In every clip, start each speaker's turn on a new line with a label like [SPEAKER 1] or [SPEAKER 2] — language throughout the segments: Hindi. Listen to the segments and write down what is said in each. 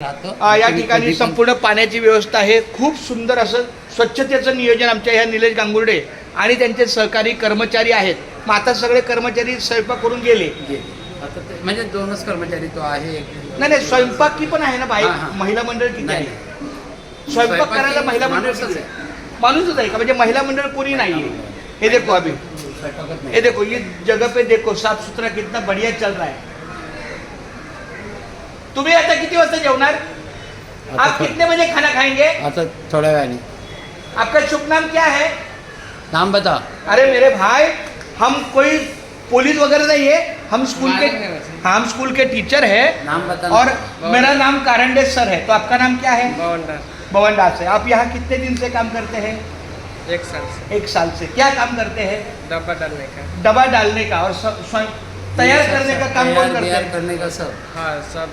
[SPEAKER 1] या ठिकाणी संपूर्ण पाण्याची व्यवस्था आहे. खूप सुंदर असं स्वच्छतेचं नियोजन आमच्या ह्या निलेश गांगुर्डे आणि त्यांचे सहकारी कर्मचारी आहेत. मग आता सगळे कर्मचारी स्वयंपाक करून गेले.
[SPEAKER 2] म्हणजे दोनच कर्मचारी तो आहे
[SPEAKER 1] नाही नाही स्वयंपाकी पण आहे ना
[SPEAKER 2] हा, हा.
[SPEAKER 1] महिला मंडळ किती
[SPEAKER 2] नाही.
[SPEAKER 1] आहे स्वयंपाक करायला महिला मंडळ
[SPEAKER 2] माणूसच आहे.
[SPEAKER 1] आहे? माणूसच आहे का? म्हणजे महिला मंडळ कोणी नाहीये. हे देखो अभी.
[SPEAKER 2] नाही.
[SPEAKER 1] ये देखो ये जगह पे देखो साफ सुथरा कितना बढ़िया चल रहा है. तुम्ही आता किती वाजता जेवणार?
[SPEAKER 2] आता
[SPEAKER 1] आप कितने बजे खाना खाएँगे?
[SPEAKER 2] आता थोड्या वेळाने.
[SPEAKER 1] आपका शुभ नाम क्या है?
[SPEAKER 2] नाम बता.
[SPEAKER 1] अरे मेरे भाई हम कोई पुलिस वगैरह नहीं है हम स्कूल के
[SPEAKER 3] मालूम है वैसे।
[SPEAKER 1] हाँ, हम स्कूल के टीचर है।
[SPEAKER 2] नाम बता
[SPEAKER 1] और मेरा नाम कारंडे सर है। तो आपका नाम क्या है? भवन दास है। आप यहाँ कितने दिन से काम करते हैं?
[SPEAKER 3] एक साल से।
[SPEAKER 1] एक साल से। क्या काम करते हैं?
[SPEAKER 3] डब्बा डालने का।
[SPEAKER 1] दवा डालने का और स्वयं तैयार करने का काम कौन करते हैं?
[SPEAKER 2] करने का सब।
[SPEAKER 3] हाँ सब।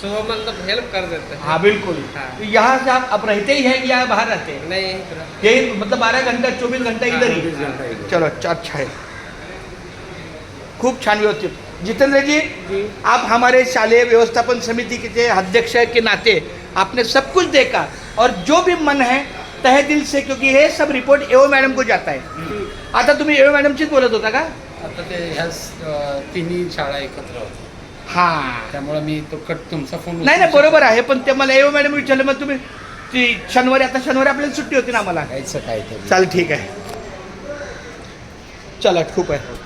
[SPEAKER 3] सुबह मतलब हेल्प कर देते हैं।
[SPEAKER 1] हाँ बिल्कुल।
[SPEAKER 3] हाँ।
[SPEAKER 1] तो यहाँ से आप अब रहते ही हैं यहाँ बाहर रहते हैं?
[SPEAKER 3] नहीं यहीं
[SPEAKER 1] मतलब बारह घंटा चौबीस घंटा इधर ही? चलो अच्छा अच्छा है। खूप छान व्यवस्थित जितेंद्र जी आप हमारे शालेय व्यवस्थापन समिति के अध्यक्ष के नाते आपने सब कुछ देखा। और जो भी मन है तहे दिल से क्योंकि हे सब रिपोर्ट एओ मॅडम को जाता है। आता तुम्ही एओ मॅडमचीच बोलत होता का?
[SPEAKER 2] आता ते ह्या तिन्ही शाळा एकत्र होत्या.
[SPEAKER 1] हां.
[SPEAKER 2] त्यामुळे मी तो कट तुमचा फोन
[SPEAKER 1] नाही नाही बरोबर आहे पण ते मला एओ मॅडम विचारलं मग तुम्ही ती शनिवारी आता शनिवारी आपल्याला सुट्टी होती ना आम्हाला.
[SPEAKER 2] काहीच काय तरी
[SPEAKER 1] चाल ठीक आहे. चला खूप आहे.